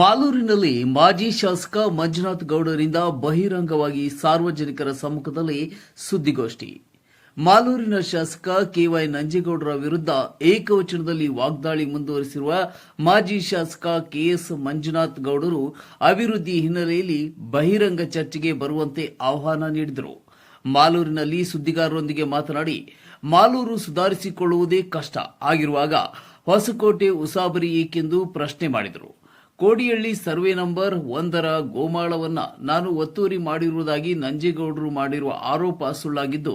ಮಾಲೂರಿನಲ್ಲಿ ಮಾಜಿ ಶಾಸಕ ಮಂಜುನಾಥ್ ಗೌಡರಿಂದ ಬಹಿರಂಗವಾಗಿ ಸಾರ್ವಜನಿಕರ ಸಮ್ಮುಖದಲ್ಲಿ ಸುದ್ದಿಗೋಷ್ಠಿ. ಮಾಲೂರಿನ ಶಾಸಕ ಕೆವೈ ನಂಜೇಗೌಡರ ವಿರುದ್ಧ ಏಕವಚನದಲ್ಲಿ ವಾಗ್ದಾಳಿ ಮುಂದುವರೆಸಿರುವ ಮಾಜಿ ಶಾಸಕ ಕೆಎಸ್ ಮಂಜುನಾಥ್ ಗೌಡರು ಅಭಿವೃದ್ಧಿ ಹಿನ್ನೆಲೆಯಲ್ಲಿ ಬಹಿರಂಗ ಚರ್ಚೆಗೆ ಬರುವಂತೆ ಆಹ್ವಾನ ನೀಡಿದರು. ಮಾಲೂರಿನಲ್ಲಿ ಸುದ್ದಿಗಾರರೊಂದಿಗೆ ಮಾತನಾಡಿ, ಮಾಲೂರು ಸುಧಾರಿಸಿಕೊಳ್ಳುವುದೇ ಕಷ್ಟ. ಆಗಿರುವಾಗ ಹೊಸಕೋಟೆ ಉಸಾಬರಿ ಏಕೆಂದು ಪ್ರಶ್ನೆ ಮಾಡಿದರು. ಕೋಡಿಹಳ್ಳಿ ಸರ್ವೆ ನಂಬರ್ ಒಂದರ ಗೋಮಾಳವನ್ನ ನಾನು ಒತ್ತುವರಿ ಮಾಡಿರುವುದಾಗಿ ನಂಜೇಗೌಡರು ಮಾಡಿರುವ ಆರೋಪ ಸುಳ್ಳಾಗಿದ್ದು,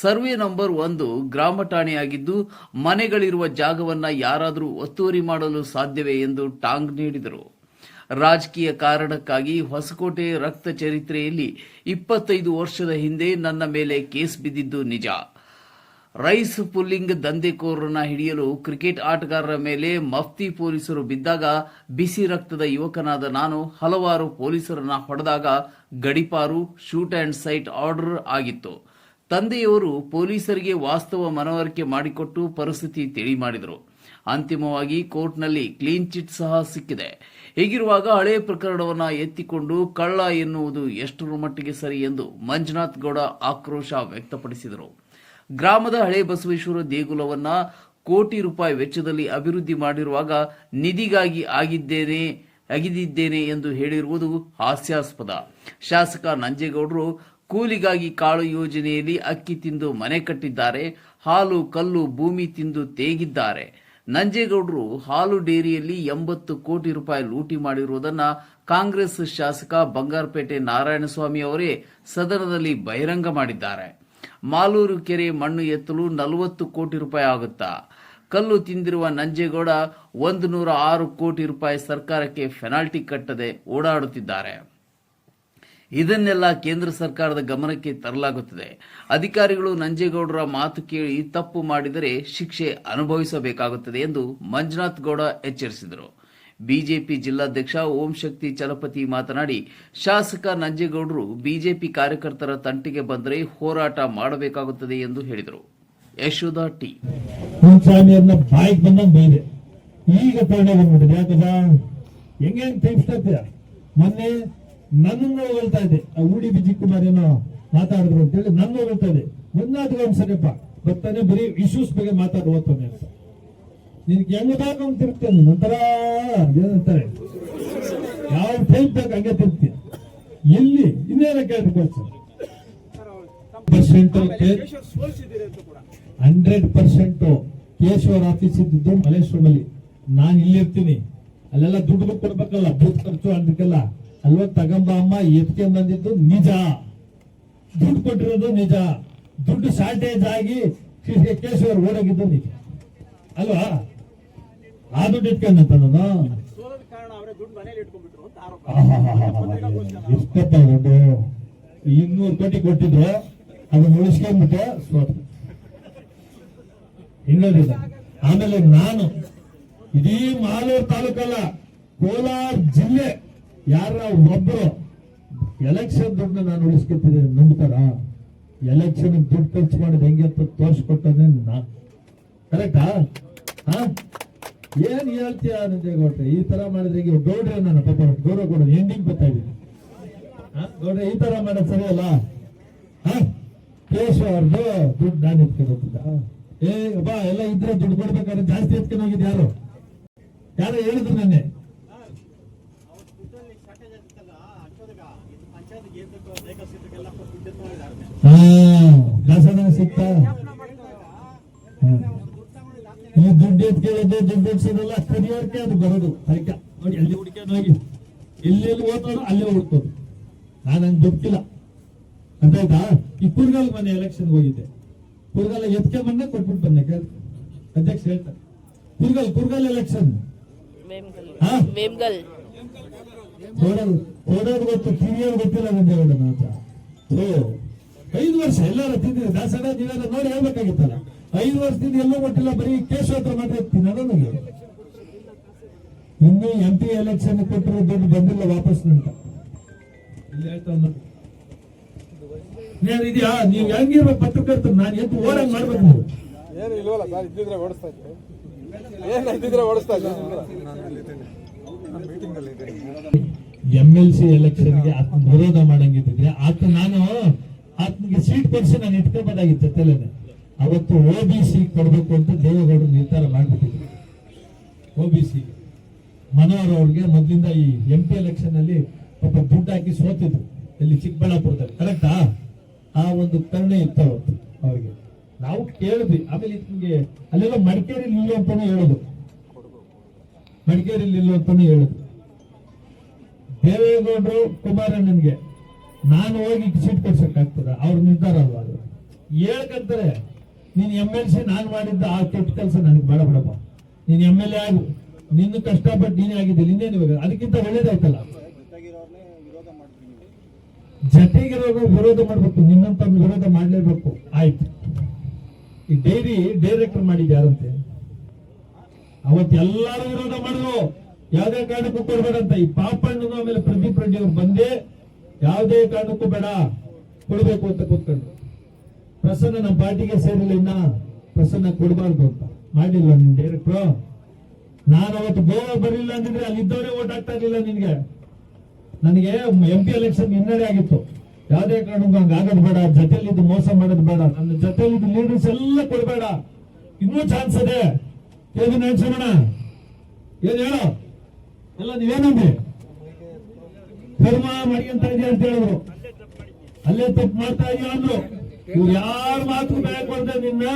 ಸರ್ವೆ ನಂಬರ್ ಒಂದು ಗ್ರಾಮ ಠಾಣೆಯಾಗಿದ್ದು, ಮನೆಗಳಿರುವ ಜಾಗವನ್ನ ಯಾರಾದರೂ ಒತ್ತುವರಿ ಮಾಡಲು ಸಾಧ್ಯವೇ ಎಂದು ಟಾಂಗ್ ನೀಡಿದರು. ರಾಜಕೀಯ ಕಾರಣಕ್ಕಾಗಿ ಹೊಸಕೋಟೆ ರಕ್ತ ಚರಿತ್ರೆಯಲ್ಲಿ ಇಪ್ಪತ್ತೈದು ವರ್ಷದ ಹಿಂದೆ ನನ್ನ ಮೇಲೆ ಕೇಸ್ ಬಿದ್ದಿದ್ದು ನಿಜ. ರೈಸ್ ಪುಲ್ಲಿಂಗ್ ದಂಧೆಕೋರರನ್ನ ಹಿಡಿಯಲು ಕ್ರಿಕೆಟ್ ಆಟಗಾರರ ಮೇಲೆ ಮಫ್ತಿ ಪೊಲೀಸರು ಬಿದ್ದಾಗ ಬಿಸಿ ರಕ್ತದ ಯುವಕನಾದ ನಾನು ಹಲವಾರು ಪೊಲೀಸರನ್ನ ಹೊಡೆದಾಗ ಗಡಿಪಾರು ಶೂಟ್ ಅಂಡ್ ಸೈಟ್ ಆರ್ಡರ್ ಆಗಿತ್ತು. ತಂದೆಯವರು ಪೊಲೀಸರಿಗೆ ವಾಸ್ತವ ಮನವರಿಕೆ ಮಾಡಿಕೊಟ್ಟು ಪರಿಸ್ಥಿತಿ ತಿಳಿ ಮಾಡಿದರು ಅಂತಿಮವಾಗಿ ಕೋರ್ಟ್ನಲ್ಲಿ ಕ್ಲೀನ್ ಚಿಟ್ ಸಹ ಸಿಕ್ಕಿದೆ. ಹೀಗಿರುವಾಗ ಹಳೆ ಪ್ರಕರಣವನ್ನು ಎತ್ತಿಕೊಂಡು ಕಳ್ಳ ಎನ್ನುವುದು ಎಷ್ಟರ ಮಟ್ಟಿಗೆ ಸರಿ ಎಂದು ಮಂಜುನಾಥ್ ಗೌಡ ಆಕ್ರೋಶ ವ್ಯಕ್ತಪಡಿಸಿದರು. ಗ್ರಾಮದ ಹಳೆ ಬಸವೇಶ್ವರ ದೇಗುಲವನ್ನ ಕೋಟಿ ರೂಪಾಯಿ ವೆಚ್ಚದಲ್ಲಿ ಅಭಿವೃದ್ಧಿ ಮಾಡಿರುವಾಗ ನಿಧಿಗಾಗಿ ಆಗಿದ್ದೇನೆ, ಅಗಿದಿದ್ದೇನೆ ಎಂದು ಹೇಳಿರುವುದು ಹಾಸ್ಯಾಸ್ಪದ. ಶಾಸಕ ನಂಜೇಗೌಡರು ಕೂಲಿಗಾಗಿ ಕಾಳು ಯೋಜನೆಯಲ್ಲಿ ಅಕ್ಕಿ ತಿಂದು ಮನೆ ಕಟ್ಟಿದ್ದಾರೆ, ಹಾಲು ಕಲ್ಲು ಭೂಮಿ ತಿಂದು ತೇಗಿದ್ದಾರೆ. ನಂಜೇಗೌಡರು ಹಾಲು ಡೇರಿಯಲ್ಲಿ ಎಂಬತ್ತು ಕೋಟಿ ರೂಪಾಯಿ ಲೂಟಿ ಮಾಡಿರುವುದನ್ನ ಕಾಂಗ್ರೆಸ್ ಶಾಸಕ ಬಂಗಾರಪೇಟೆ ನಾರಾಯಣಸ್ವಾಮಿ ಅವರೇ ಸದನದಲ್ಲಿ ಬಹಿರಂಗ ಮಾಡಿದ್ದಾರೆ. ಮಾಲೂರು ಕೆರೆ ಮಣ್ಣು ಎತ್ತಲು ನಲವತ್ತು ಕೋಟಿ ರೂಪಾಯಿ ಆಗುತ್ತಾ? ಕಲ್ಲು ತಿಂದಿರುವ ನಂಜೇಗೌಡ ಒಂದು ನೂರ ಆರು ಕೋಟಿ ರೂಪಾಯಿ ಸರ್ಕಾರಕ್ಕೆ ಫೆನಾಲ್ಟಿ ಕಟ್ಟದೆ ಓಡಾಡುತ್ತಿದ್ದಾರೆ. ಇದನ್ನೆಲ್ಲ ಕೇಂದ್ರ ಸರ್ಕಾರದ ಗಮನಕ್ಕೆ ತರಲಾಗುತ್ತದೆ. ಅಧಿಕಾರಿಗಳು ನಂಜೇಗೌಡರ ಮಾತು ಕೇಳಿ ತಪ್ಪು ಮಾಡಿದರೆ ಶಿಕ್ಷೆ ಅನುಭವಿಸಬೇಕಾಗುತ್ತದೆ ಎಂದು ಮಂಜುನಾಥ್ ಗೌಡ ಎಚ್ಚರಿಸಿದರು. ಬಿಜೆಪಿ ಜಿಲ್ಲಾಧ್ಯಕ್ಷ ಓಂ ಶಕ್ತಿ ಚಲಪತಿ ಮಾತನಾಡಿ, ಶಾಸಕ ನಂಜೇಗೌಡರು ಬಿಜೆಪಿ ಕಾರ್ಯಕರ್ತರ ತಂಟಿಗೆ ಬಂದರೆ ಹೋರಾಟ ಮಾಡಬೇಕಾಗುತ್ತದೆ ಎಂದು ಹೇಳಿದರು. ಯಶೋಧ ಟಿ. ಈಗ ಮೊನ್ನೆ ನನ್ನನ್ನು ಹೊಗಳ್ತಾ ಇದ್ದೆ ಆ ಬಿಜಿ ಕುಮಾರ್ ಏನೋ ಮಾತಾಡಿದ್ರು ಅಂತೇಳಿ ನನ್ನ ಹೊಗಳ್ತಾ ಇದೆ. ಒಂದಾದ್ರೂ ಬರ್ತಾನೆ ಬರೀ ಇಶ್ಯೂಸ್ ಬಗ್ಗೆ ಮಾತಾಡುವ ಅಂತ ನಿನ್ಗೆ ಹೆಂಗ್ ಬೇಕು ತಿರ್ತೀನಿ ಒಂಥರ ಏನಂತಾರೆ? ಯಾವ ಟೈಪ್ ಬೇಕು ಹಂಗೆ ತಿರ್ತೀನಿ ಎಲ್ಲಿ ಇನ್ನೇನ ಕೇಳಿದ್ರು ಪರ್ಸೆಂಟ್ ಹಂಡ್ರೆಡ್ ಪರ್ಸೆಂಟ್ ಕೇಶವರ ಆಫೀಸ್ ಇದ್ದಿದ್ದು ಮಲೇಶ್ವರದಲ್ಲಿ ನಾನು ಇಲ್ಲಿರ್ತೀನಿ ಅಲ್ಲೆಲ್ಲ ದುಡ್ಡು ಕೊಡ್ಬೇಕಲ್ಲ, ಬೂತ್ ಖರ್ಚು ಅದಕ್ಕೆಲ್ಲ ಅಲ್ವಾ, ತಗಂಬ ಅಮ್ಮ ಎತ್ಕೊಂಡ್ ಬಂದಿದ್ದು ನಿಜ. ದುಡ್ಡು ಕೊಟ್ಟಿರೋದು ನಿಜ. ದುಡ್ಡು ಶಾರ್ಟೇಜ್ ಆಗಿ ಕೇಶವರ್ ಓಡೋಗಿದ್ದು ನಿಜ. ಅಲ್ವಾ? ಆ ದುಡ್ಡು ಇಟ್ಕೊಂಡಂತ ನಾನು ದುಡ್ಡು ದುಡ್ಡು ಇನ್ನೂರು ಕೋಟಿ ಕೊಟ್ಟಿದ್ರು ಅದನ್ನ ಉಳಿಸ್ಕೊಂಡ್ಬಿಟ್ಟೆ ಸೋತು. ಇನ್ನೊಂದಿಲ್ಲ. ಆಮೇಲೆ ನಾನು ಇಡೀ ಮಾಲೂರು ತಾಲೂಕಲ್ಲ ಕೋಲಾರ ಜಿಲ್ಲೆ ಯಾರ ಒಬ್ಬರು ಎಲೆಕ್ಷನ್ ದುಡ್ಡನ್ನ ನಾನು ಉಳಿಸ್ಕೊತಿದ್ದೀನಿ ನಂಬ್ತಾರ? ಎಲೆಕ್ಷನ್ ದುಡ್ಡು ಖರ್ಚು ಮಾಡೋದು ಹೆಂಗೆ ಅಂತ ತೋರಿಸ್ಕೊಟ್ಟನೆ ನಾನು ಕರೆಕ್ಟಾ ಹಾ? ಏನ್ ಹೇಳ್ತೀಯ ನಂಜೇಗೌಡ್ರೆ ಈ ತರ ಮಾಡಿದ್ರೆ ಈಗ ಗೌಡ್ರೆ ನಾನು ಪಾಪ ಗೌರವ ಕೊಡೋದು ಎಂಡಿಂಗ್ ಬರ್ತಾ ಇದ್ದೀನಿ ಹಾ? ಗೌಡ್ರೆ, ಈ ತರ ಮಾಡೋದು ಸರಿ ಅಲ್ಲ? ಕೇಶವ ಅವ್ರದ್ದು ದುಡ್ಡು ನಾನು ಎತ್ಕೊಂಡು ಹೋಗ್ತಿದ್ದ. ಏ ಬಾ ಎಲ್ಲ ಇದ್ರೆ ದುಡ್ಡು ಕೊಡ್ಬೇಕಾದ್ರೆ ಜಾಸ್ತಿ ಎತ್ಕೊಂಡು ಹೋಗಿದ್ ಯಾರು? ಯಾರು ಹೇಳಿದ್ರು ಹಾ ಅವ್ರ ದುಡ್ಡಲ್ಲಿ ದುಡ್ಡು ಎತ್ಕೊಳ್ಳೋದು ದುಡ್ಡು ಎತ್ಸೋದೆಲ್ಲ ಕರಿಯೋರ್ಕೆ ಅದು ಬರೋದು. ಹರಿಕ ನೋಡಿ ಅಲ್ಲಿ ಹುಡ್ಕೊಂಡು ಹೋಗಿ. ಎಲ್ಲೆಲ್ಲಿ ಓದ್ತಾರೋ ಅಲ್ಲೇ ಹುಡ್ಕೋದು ನಾನು ಹಂಗೆ ಗೊತ್ತಿಲ್ಲ ಅಂತ ಆಯ್ತಾ? ಈ ಕುರ್ಗಾಲ್ ಮನೆ ಎಲೆಕ್ಷನ್ ಹೋಗಿದ್ದೆ ಕುರ್ಗಾಲ ಎತ್ಕೆ ಬಂದೆ ಕೊಟ್ಬಿಟ್ಟು ಬಂದೆ ಕೇಳಿ ಅಧ್ಯಕ್ಷ ಹೇಳ್ತಾರೆ ಕುರ್ಗಾಲ್ ಕುರ್ಗಾಲ್ ಎಲೆಕ್ಷನ್ ಕೊಡೋದು ಗೊತ್ತು ಕಿರಿಯೋದು ಗೊತ್ತಿಲ್ಲ ನಂಗೆ ಹೇಳೋಣ ಅಂತ ಓ ಐದು ವರ್ಷ ಎಲ್ಲರೂ ತಿಂದಿರಿ ದಾಸಡ ನೀವೆಲ್ಲ ನೋಡಿ ಹೇಳ್ಬೇಕಾಗಿತ್ತಲ್ಲ. ಐದು ವರ್ಷದಿಂದ ಎಲ್ಲೂ ಮಟ್ಟಿಲ್ಲ ಬರೀ ಕೇಶ್ ಹತ್ರ ಮಾತ್ರ ಇರ್ತೀನಿ. ನನಗೆ ಇನ್ನು ಎಂ ಪಿ ಎಲೆಕ್ಷನ್ ಕೊಟ್ಟಿರೋ ದುಡ್ಡು ಬಂದಿಲ್ಲ ವಾಪಸ್ ಅಂತ ಇಲ್ಲಿ ಹೇಳ್ತಾವ್ ನೋಡಿ ನೀನ್ ಇದೆಯಾ? ನೀವು ಹೆಂಗಿರ್ಬೇಕು? ಪತ್ರಕರ್ತರು ನಾನು ಎದ್ದು ಓಡಂಗ್ ಮಾಡ್ಬೇಕು ನೀವು. ಏನು ಇಲ್ವಲ್ಲ ಸರ್ ಇದ್ದಿದ್ರೆ ಓಡಿಸ್ತಾ ಇತ್ತು ಏನು ಇದ್ದಿದ್ರೆ ಓಡಿಸ್ತಾ ಇತ್ತು ಎಂ ಎಲ್ ಸಿ ಎಲೆಕ್ಷನ್ಗೆ ಆತ್ಮ ವಿರೋಧ ಮಾಡಂಗಿದ್ರೆ ಆತ ನಾನು ಆತನಿಗೆ ಸೀಟ್ ಕೊಡಿಸಿ ನಾನು ಇಟ್ಕೋಬೋದಾಗಿತ್ತು ಜೊತೆಲೇನೆ ಅವತ್ತು ಒ ಬಿ ಸಿ ಕೊಡಬೇಕು ಅಂತ ದೇವೇಗೌಡರು ನಿರ್ಧಾರ ಮಾಡಿಬಿಟ್ಟಿದ್ರು. ಒ ಬಿ ಸಿ ಮನೋಹರ್ ಅವ್ರಿಗೆ ಮೊದಲಿಂದ ಈ ಎಂ ಪಿ ಎಲೆಕ್ಷನ್ ಅಲ್ಲಿ ಪಾಪ ದುಡ್ಡು ಹಾಕಿ ಸೋತಿದ್ರು. ಇಲ್ಲಿ ಚಿಕ್ಕಬಳ್ಳಾಪುರದಲ್ಲಿ. ಕರೆಕ್ಟಾ ಆ? ಒಂದು ಕರುಣೆ ಇತ್ತು ಅವತ್ತು ಅವ್ರಿಗೆ. ನಾವು ಕೇಳಿದ್ವಿ. ಆಮೇಲೆ ನಿಮಗೆ ಅಲ್ಲೆಲ್ಲ ಮಡಿಕೇರಿ ಇಲ್ಲ ಅಂತಾನೆ ಹೇಳೋದು. ಮಡಿಕೇರಿ ಇಲ್ಲ ಅಂತಾನೆ ಹೇಳೋದು. ದೇವೇಗೌಡರು ಕುಮಾರಣ್ಣನ್ಗೆ ನಾನು ಹೋಗಿ ಸೀಟ್ ಕೊಡ್ಸಕ್ಕಾಗ್ತದ? ಅವ್ರ ನಿರ್ಧಾರ ಅಲ್ವಾ ಅದು? ಹೇಳ್ಕಂತಾರೆ. ನೀನ್ ಎಂ ಎಲ್ ಸಿ ನಾನು ಮಾಡಿದ್ದ ಆ ಕೆಟ್ಟ ಕೆಲಸ ನನಗೆ ಬೇಡ ಬಿಡಪ್ಪ. ನೀನ್ ಎಂ ಎಲ್ ಎ ಆಗು. ನಿನ್ನ ಕಷ್ಟಪಟ್ಟು ನೀನೇ ಆಗಿದ್ದಿಲ್ಲ ಇನ್ನೇನು ಇವಾಗ. ಅದಕ್ಕಿಂತ ಒಳ್ಳೇದಾಯ್ತಲ್ಲ? ಜೊತೆಗಿರೋರು ವಿರೋಧ ಮಾಡ್ಬೇಕು ನಿನ್ನಂತ ವಿರೋಧ ಮಾಡಲೇಬೇಕು. ಆಯ್ತು. ಈ ಡೈರಿ ಡೈರೆಕ್ಟರ್ ಮಾಡಿದ ಯಾರಂತೆ? ಅವತ್ತೆಲ್ಲರೂ ವಿರೋಧ ಮಾಡಿದ್ರು. ಯಾವುದೇ ಕಾರಣಕ್ಕೂ ಕೊಡ್ಬೇಡಂತ ಈ ಪಾಪಣ್ಣನು ಆಮೇಲೆ ಪ್ರದೀಪ್ ರೆಡ್ಡಿ ಅವ್ರು ಬಂದೇ ಯಾವುದೇ ಕಾರಣಕ್ಕೂ ಬೇಡ. ಕೊಡಬೇಕು ಅಂತ ಕೂತ್ಕೊಂಡ್ರು ಪ್ರಸನ್ನ ನಮ್ಮ ಪಾರ್ಟಿಗೆ ಸೇರಿಲ್ಲ ಪ್ರಸನ್ನ ಕೊಡಬಾರ್ದು ಅಂತ. ಮಾಡಿಲ್ಲ ನಿನ್ ಡೈರೆಕ್ಟ್ರು ನಾನು ಅವತ್ತು ಗೋವಾ ಬರಲಿಲ್ಲ ಅಂದಿದ್ರೆ ಅಲ್ಲಿದ್ದವರೇ ಓಟ್ ಆಗ್ತಾ ಇರಲಿಲ್ಲ ನಿನ್ಗೆ. ನನಗೆ ಎಂ ಪಿ ಎಲೆಕ್ಷನ್ ಹಿನ್ನಡೆ ಆಗಿತ್ತು. ಯಾವುದೇ ಕಾರಣಕ್ಕೂ ಹಂಗೆ ಆಗೋದು ಬೇಡ ಜೊತೆಯಲ್ಲಿದ್ದು ಮೋಸ ಮಾಡೋದು ಬೇಡ, ನನ್ನ ಇದು ಲೀಡರ್ಸ್ ಎಲ್ಲ ಕೊಡಬೇಡ. ಇನ್ನೂ ಚಾನ್ಸ್ ಇದೆ. ಏನು ನೆನ್ಸೋಣ ಏನ್ ಹೇಳೋ? ಎಲ್ಲ ನೀವೇನಂದ್ರಿ ಕರ್ಮ ಅಂತ ಇದೆ ಅಂತ ಹೇಳಿದ್ರು. ಅಲ್ಲೇ ತಪ್ಪು ಮಾಡ್ತಾ ಇದೀಯ ಅಂದ್ರು. ಇವ್ರು ಯಾರ ಮಾತು ಬೆಲೆ ಬಂದ ನಿನ್ನ?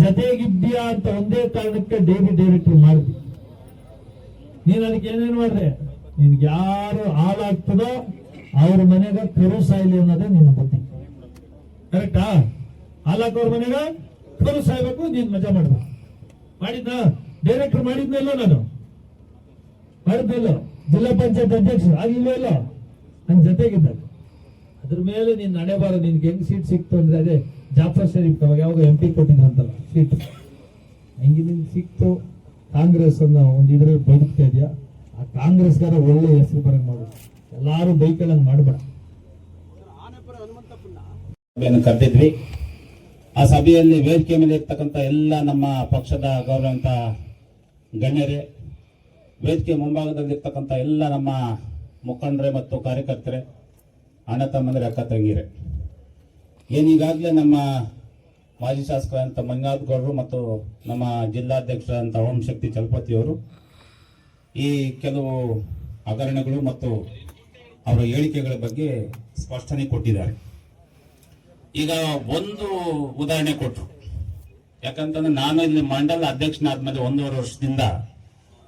ಜತೆಗಿದ್ದೀಯಾ ಅಂತ ಒಂದೇ ಕಾರಣಕ್ಕೆ ಡೈಲಿ ಡೈರೆಕ್ಟ್ರಿ ಮಾಡಿದ್ವಿ ನೀನ್ ಅದಕ್ಕೆ ಏನೇನ್ ಮಾಡ್ದೆ? ನಿನ್ಗೆ ಯಾರು ಹಾಳಾಗ್ತದೋ ಅವ್ರ ಮನೆಗ ಕರು ಸಾಯ್ಲಿ ಅನ್ನೋದೇ ನಿನ್ನ ಬುದ್ಧಿ. ಕರೆಕ್ಟಾ ಹಾಲಾಕವ್ರ ಮನೆಗ ಕರು ಸಾಯ್ಬೇಕು, ನೀನ್ ಮಜಾ ಮಾಡ್ಬೇಕು. ಮಾಡಿದ್ನ? ಡೈರೆಕ್ಟರ್ ಮಾಡಿದ್ನಲ್ಲ ನಾನು? ಮಾಡಿದ್ನಲ್ಲ ಜಿಲ್ಲಾ ಪಂಚಾಯತ್ ಅಧ್ಯಕ್ಷ ಆಗಿಲ್ವೇ ಇಲ್ಲ? ನನ್ ಜೊತೆಗಿದ್ದಾಗ ಅದ್ರ ಮೇಲೆ ನೀನು ನಡೆಬಾರ ನಿನ್ಗೆ ಹೆಂಗ್ ಸೀಟ್ ಸಿಕ್ತು ಅಂದ್ರೆ ಅದೇ ಜಾಫರ್ ಶರೀಫ್ ಅವಾಗ ಯಾವಾಗ ಎಂ ಪಿ ಕೊಟ್ಟಿದ್ರಂತಲ್ಲ ಸೀಟ್ ಹೆಂಗೆ ನಿನ್ಗೆ ಸಿಕ್ತು? ಕಾಂಗ್ರೆಸ್ ಅನ್ನ ಒಂದು ಇದ್ರಲ್ಲಿ ಬದುಕ್ತಾ ಇದೆಯಾ? ಆ ಕಾಂಗ್ರೆಸ್ಗಾರ ಒಳ್ಳೆ ಹೆಸರು ಬರಂಗ್ ಮಾಡು. ಎಲ್ಲಾರು ಬೈಕಳಂಗ್ ಸಭೆಯನ್ನು ಕರೆದಿದ್ವಿ. ಆ ಸಭೆಯಲ್ಲಿ ವೇದಿಕೆ ಮೇಲೆ ಇರ್ತಕ್ಕಂಥ ಎಲ್ಲ ನಮ್ಮ ಪಕ್ಷದ ಗೌರವಂತ ಗಣ್ಯರೇ, ವೇದಿಕೆ ಮುಂಭಾಗದಲ್ಲಿರ್ತಕ್ಕಂಥ ಎಲ್ಲ ನಮ್ಮ ಮುಖಂಡರೇ ಮತ್ತು ಕಾರ್ಯಕರ್ತರೇ ಅಣ್ಣ ತಮ್ಮಂದ್ರೆ ಅಕ್ಕ ತಂಗಿರೆ ಏನೀಗಾಗಲೇ ನಮ್ಮ ಮಾಜಿ ಶಾಸಕರಂತ ಮಂಜುನಾಥ್ ಗೌಡರು ಮತ್ತು ನಮ್ಮ ಜಿಲ್ಲಾಧ್ಯಕ್ಷರಂತ ಓಂ ಶಕ್ತಿ ಚಲಪತಿಯವರು ಈ ಕೆಲವು ಹಗರಣಗಳು ಮತ್ತು ಅವರ ಹೇಳಿಕೆಗಳ ಬಗ್ಗೆ ಸ್ಪಷ್ಟನೆ ಕೊಟ್ಟಿದ್ದಾರೆ. ಈಗ ಒಂದು ಉದಾಹರಣೆ ಕೊಟ್ಟರು ಯಾಕಂತಂದ್ರೆ ನಾನು ಇಲ್ಲಿ ಮಂಡಲ ಅಧ್ಯಕ್ಷನಾದ್ಮೇಲೆ ಒಂದೂವರೆ ವರ್ಷದಿಂದ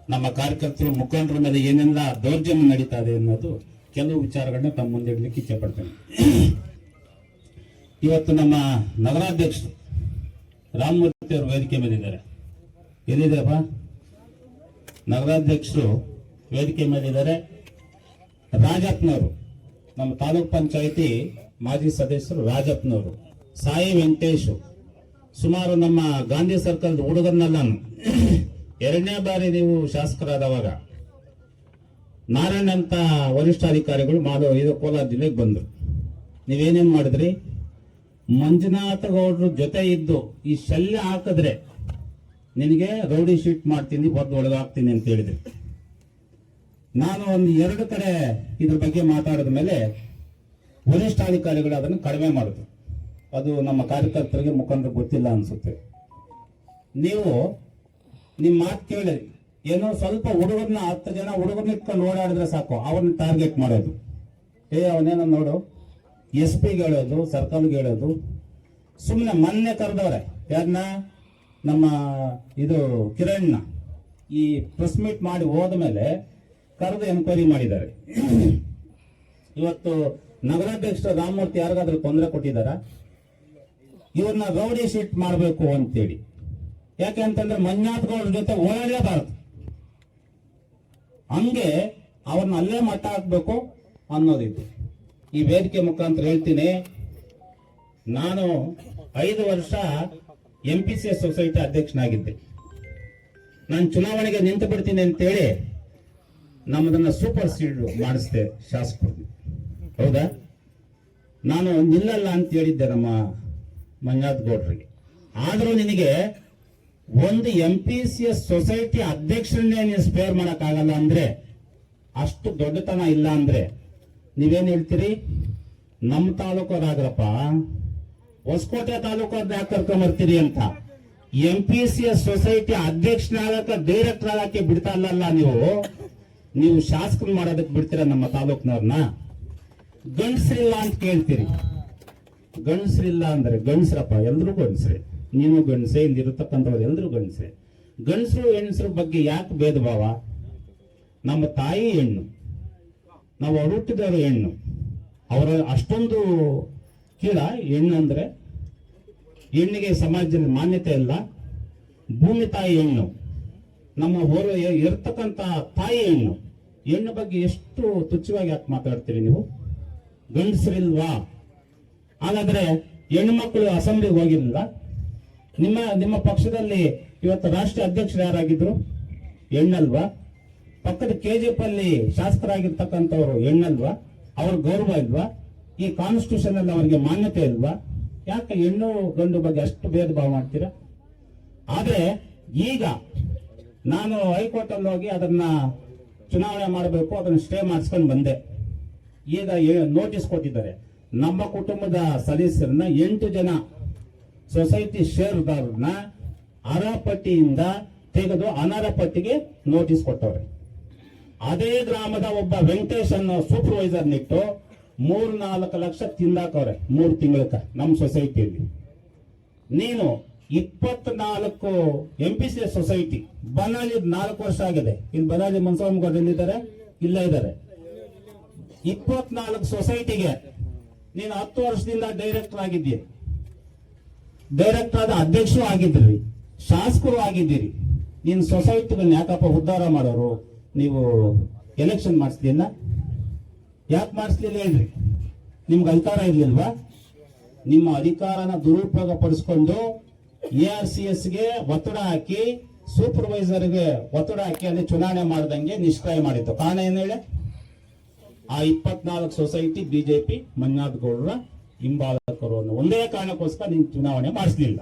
ನಮ್ಮ ಕಾರ್ಯಕರ್ತರು ಮುಖಂಡರ ಮೇಲೆ ಏನೆಲ್ಲ ದೌರ್ಜನ್ಯ ನಡೀತಾ ಇದೆ ಅನ್ನೋದು ಕೆಲವು ವಿಚಾರಗಳನ್ನ ತಮ್ಮ ಮುಂದೆ ಇಡಲಿಕ್ಕೆ ಇಚ್ಛೆ ಪಡ್ತೇನೆ. ಇವತ್ತು ನಮ್ಮ ನಗರಾಧ್ಯಕ್ಷರು ರಾಮಮೂರ್ತಿ ಅವರು ವೇದಿಕೆ ಮೇಲಿದ್ದಾರೆ. ಎಲ್ಲಿದೆಯಪ್ಪ ನಗರಾಧ್ಯಕ್ಷರು ವೇದಿಕೆ ಮೇಲಿದ್ದಾರೆ. ರಾಜಪ್ಪನವರು, ನಮ್ಮ ತಾಲೂಕ್ ಪಂಚಾಯಿತಿ ಮಾಜಿ ಸದಸ್ಯರು ರಾಜಪ್ಪನವರು, ಸಾಯಿ ವೆಂಕಟೇಶ್, ಸುಮಾರು ನಮ್ಮ ಗಾಂಧಿ ಸರ್ಕಲ್ ಹುಡುಗರನ್ನೆಲ್ಲ ಎರಡನೇ ಬಾರಿ ನೀವು ಶಾಸಕರಾದವಾಗ ನಾರಾಯಣ ಅಂತ ವರಿಷ್ಠಾಧಿಕಾರಿಗಳು ಮಾಡೋ ಇದು ಕೋಲಾರ ಜಿಲ್ಲೆಗೆ ಬಂದರು. ನೀವೇನೇನು ಮಾಡಿದ್ರಿ? ಮಂಜುನಾಥ ಗೌಡ್ರ ಜೊತೆ ಇದ್ದು ಈ ಶಲ್ಯ ಹಾಕಿದ್ರೆ ನಿನಗೆ ರೌಡಿ ಶೀಟ್ ಮಾಡ್ತೀನಿ ಬದ್ದು ಒಳಗಾಗ್ತೀನಿ ಅಂತ ಹೇಳಿದ್ರಿ. ನಾನು ಒಂದು ಎರಡು ಕಡೆ ಇದ್ರ ಬಗ್ಗೆ ಮಾತಾಡಿದ ಮೇಲೆ ವರಿಷ್ಠಾಧಿಕಾರಿಗಳು ಅದನ್ನು ಕಡಿಮೆ ಮಾಡಿದ್ರು. ಅದು ನಮ್ಮ ಕಾರ್ಯಕರ್ತರಿಗೆ ಮುಖಂಡರು ಗೊತ್ತಿಲ್ಲ ಅನಿಸುತ್ತೆ. ನೀವು ನಿಮ್ಮ ಮಾತು ಕೇಳಿ ಏನೋ ಸ್ವಲ್ಪ ಹುಡುಗರನ್ನ ಹತ್ತು ಜನ ಹುಡುಗರನ್ನ ಇಟ್ಕೊಂಡು ಓಡಾಡಿದ್ರೆ ಸಾಕು. ಅವ್ರನ್ನ ಟಾರ್ಗೆಟ್ ಮಾಡೋದು. ಏ ಅವನೇನ ನೋಡು. ಎಸ್ ಪಿಗೆ ಹೇಳೋದು ಸರ್ಕಲ್ಗೆ ಹೇಳೋದು. ಸುಮ್ಮನೆ ಮೊನ್ನೆ ಕರೆದವ್ರೆ. ಯಾರನ್ನ ನಮ್ಮ ಇದು ಕಿರಣ್ನ ಈ ಪ್ರೆಸ್ ಮೀಟ್ ಮಾಡಿ ಹೋದ ಮೇಲೆ ಕರೆದು ಎನ್ಕ್ವೈರಿ ಮಾಡಿದ್ದಾರೆ. ಇವತ್ತು ನಗರಾಧ್ಯಕ್ಷ ರಾಮಮೂರ್ತಿ ಯಾರಿಗಾದ್ರೂ ತೊಂದರೆ ಕೊಟ್ಟಿದ್ದಾರಾ? ಇವ್ರನ್ನ ರೌಡಿ ಶೀಟ್ ಮಾಡಬೇಕು ಅಂತೇಳಿ. ಯಾಕೆ ಅಂತಂದ್ರೆ ಮಂಜಾತ್ ಗೌಡ್ರ ಜೊತೆ ಓಡಾಡಲೇಬಾರದು. ಹಂಗೆ ಅವ್ರನ್ನ ಅಲ್ಲೇ ಮಟ್ಟ ಹಾಕ್ಬೇಕು ಅನ್ನೋದಿದೆ. ಈ ವೇದಿಕೆ ಮುಖಾಂತರ ಹೇಳ್ತೀನಿ. ನಾನು ಐದು ವರ್ಷ ಎಂ ಪಿ ಸಿ ಸೊಸೈಟಿ ಅಧ್ಯಕ್ಷನಾಗಿದ್ದೆ. ನಾನು ಚುನಾವಣೆಗೆ ನಿಂತು ಬಿಡ್ತೀನಿ ಅಂತೇಳಿ ನಮ್ಮದನ್ನ ಸೂಪರ್ ಸೀಡ್ ಮಾಡಿಸ್ದೆ ಶಾಸಕರು. ಹೌದಾ? ನಾನು ನಿಲ್ಲಲ್ಲ ಅಂತ ಹೇಳಿದ್ದೆ ನಮ್ಮ ಮಂಜಾತ್ ಗೌಡ್ರಿಗೆ. ಆದರೂ ನಿನಗೆ ಒಂದು M P C S society ಅಧ್ಯಕ್ಷರನ್ನೇ ನೀವು ಸ್ಪೇರ್ ಆಗಲ್ಲ ಅಂದ್ರೆ ಅಷ್ಟು ದೊಡ್ಡತನ ಇಲ್ಲ ಅಂದ್ರೆ ನೀವೇನು ಹೇಳ್ತೀರಿ? ನಮ್ಮ ತಾಲೂಕರಾಗ್ರಪ್ಪ ಹೊಸಕೋಟೆ ತಾಲೂಕವ್ರನ್ನ ಯಾಕೆ ಕರ್ಕೊಂಬರ್ತೀರಿ ಅಂತ. M P C S society ಅಧ್ಯಕ್ಷನಾಗಕ್ಕೆ director ಆಗಕ್ಕೆ ಬಿಡ್ತಾ ನೀವು? ನೀವು ಶಾಸಕರು ಮಾಡೋದಕ್ಕೆ ಬಿಡ್ತೀರ ನಮ್ಮ ತಾಲೂಕ್ನವ್ರನ್ನ? ಗಂಡಸ್ರಿಲ್ಲ ಅಂತ ಕೇಳ್ತೀರಿ. ಗಂಡಸ್ರಿಲ್ಲ ಅಂದ್ರೆ ಗಂಡಸ್ರಪ್ಪ ಎಲ್ಲರೂ ಗಂಡಸ್ರೆ. ನೀನು ಗಂಡಸೆ, ಇಲ್ಲಿರತಕ್ಕಂಥವ್ರು ಎಲ್ಲರೂ ಗಂಡಸೆ. ಗಂಡಸರು ಹೆಣ್ಸರ ಬಗ್ಗೆ ಯಾಕೆ ಭೇದ ಭಾವ? ನಮ್ಮ ತಾಯಿ ಹೆಣ್ಣು. ನಾವು ಹುಟ್ಟಿದವರು ಹೆಣ್ಣು. ಅವರ ಅಷ್ಟೊಂದು ಕೀಳ ಹೆಣ್ಣು ಅಂದರೆ ಹೆಣ್ಣಿಗೆ ಸಮಾಜದಲ್ಲಿ ಮಾನ್ಯತೆ ಇಲ್ಲ. ಭೂಮಿ ತಾಯಿ ಹೆಣ್ಣು. ನಮ್ಮ ಹೊರ ಇರ್ತಕ್ಕಂಥ ತಾಯಿ ಹೆಣ್ಣು. ಹೆಣ್ಣು ಬಗ್ಗೆ ಎಷ್ಟು ತುಚ್ಛವಾಗಿ ಯಾಕೆ ಮಾತಾಡ್ತೀರಿ ನೀವು? ಗಂಡಸರಿಲ್ವಾ? ಹಾಗಾದ್ರೆ ಹೆಣ್ಮಕ್ಳು ಅಸೆಂಬ್ಲಿಗೆ ಹೋಗಿರಲಿಲ್ಲ. ನಿಮ್ಮ ನಿಮ್ಮ ಪಕ್ಷದಲ್ಲಿ ಇವತ್ತು ರಾಷ್ಟ್ರೀಯ ಅಧ್ಯಕ್ಷರು ಯಾರಾಗಿದ್ರು? ಹೆಣ್ಣಲ್ವಾ ಪಕ್ಕದ ಕೆ ಜಿ ಅಲ್ಲಿ ಶಾಸಕರಾಗಿರ್ತಕ್ಕಂಥವ್ರು ಹೆಣ್ಣಲ್ವಾ ಅವ್ರ ಗೌರವ ಇಲ್ವಾ? ಈ ಕಾನ್ಸ್ಟಿಟ್ಯೂಷನ್ ಅಲ್ಲಿ ಅವರಿಗೆ ಮಾನ್ಯತೆ ಇಲ್ವಾ? ಯಾಕೆ ಹೆಣ್ಣು ಗಂಡು ಬಗ್ಗೆ ಅಷ್ಟು ಭೇದ ಭಾವ ಮಾಡ್ತೀರಾ? ಆದ್ರೆ ಈಗ ನಾನು ಹೈಕೋರ್ಟ್ ಅಲ್ಲಿ ಹೋಗಿ ಅದನ್ನ ಚುನಾವಣೆ ಮಾಡಬೇಕು, ಅದನ್ನ ಸ್ಟೇ ಮಾಡಿಸ್ಕೊಂಡು ಬಂದೆ. ಈಗ ನೋಟಿಸ್ ಕೊಟ್ಟಿದ್ದಾರೆ. ನಮ್ಮ ಕುಟುಂಬದ ಸದಸ್ಯರನ್ನ ಎಂಟು ಜನ ಸೊಸೈಟಿ ಷೇರುದಾರರನ್ನ ಅರಪಟ್ಟಿಯಿಂದ ತೆಗೆದು ಅನರ್ಹ ಪಟ್ಟಿಗೆ ನೋಟಿಸ್ ಕೊಟ್ಟವ್ರೆ. ಅದೇ ಗ್ರಾಮದ ಒಬ್ಬ ವೆಂಕಟೇಶ್ ಅನ್ನೋ ಸೂಪರ್ವೈಸರ್ ನಿಟ್ಟು ಮೂರ್ ನಾಲ್ಕು ಲಕ್ಷ ತಿಂದಾಕವ್ರೆ, ಮೂರು ತಿಂಗಳಕ ನಮ್ಮ ಸೊಸೈಟಿಯಲ್ಲಿ ನೀನು ಇಪ್ಪತ್ನಾಲ್ಕು ಎಂ ಪಿ ಸಿ ಸೊಸೈಟಿ ಬನಾಲಿ ನಾಲ್ಕು ವರ್ಷ ಆಗಿದೆ. ಇಲ್ಲಿ ಬನಾಲಿ ಮನ್ಸ್ವಾಮಿಗೌಡ ಎಲ್ಲಿದ್ದಾರೆ? ಇಲ್ಲೇ ಇದ್ದಾರೆ. ಇಪ್ಪತ್ನಾಲ್ಕು ಸೊಸೈಟಿಗೆ ನೀನು ಹತ್ತು ವರ್ಷದಿಂದ ಡೈರೆಕ್ಟರ್ ಆಗಿದ್ದೀರಿ ಡೈರೆಕ್ಟರ್ ಆದ ಅಧ್ಯಕ್ಷರು ಆಗಿದ್ರಿ ಶಾಸಕರು ಆಗಿದ್ದೀರಿ. ನಿನ್ನ ಸೊಸೈಟಿಗಳನ್ನ ಯಾಕಪ್ಪ ಉದ್ಧಾರ ಮಾಡೋರು? ನೀವು ಎಲೆಕ್ಷನ್ ಮಾಡಿಸ್ಲಿಲ್ಲ ಯಾಕೆ ಮಾಡಿಸ್ಲಿಲ್ಲ ಹೇಳ್ರಿ? ನಿಮ್ಗೆ ಅಧಿಕಾರ ಇರ್ಲಿಲ್ವಾ? ನಿಮ್ಮ ಅಧಿಕಾರನ ದುರುಪಯೋಗ ಪಡಿಸ್ಕೊಂಡು ಎ ಆರ್ ಸಿ ಎಸ್ಗೆ ಒತ್ತಡ ಹಾಕಿ ಸೂಪರ್ವೈಸರ್ಗೆ ಒತ್ತಡ ಹಾಕಿ ಅಲ್ಲಿ ಚುನಾವಣೆ ಮಾಡ್ದಂಗೆ ನಿಷ್ಕ್ರಯ ಮಾಡಿತ್ತು. ಕಾರಣ ಏನು ಹೇಳಿ? ಆ ಇಪ್ಪತ್ನಾಲ್ಕು ಸೊಸೈಟಿ ಬಿಜೆಪಿ ಮಂಜುನಾಥ್ ಗೌಡರ ಹಿಂಬಾಲಕರು ಅನ್ನೋ ಒಂದೇ ಕಾರಣಕ್ಕೋಸ್ಕರ ನೀವು ಚುನಾವಣೆ ಮಾಡಿಸ್ಲಿಲ್ಲ.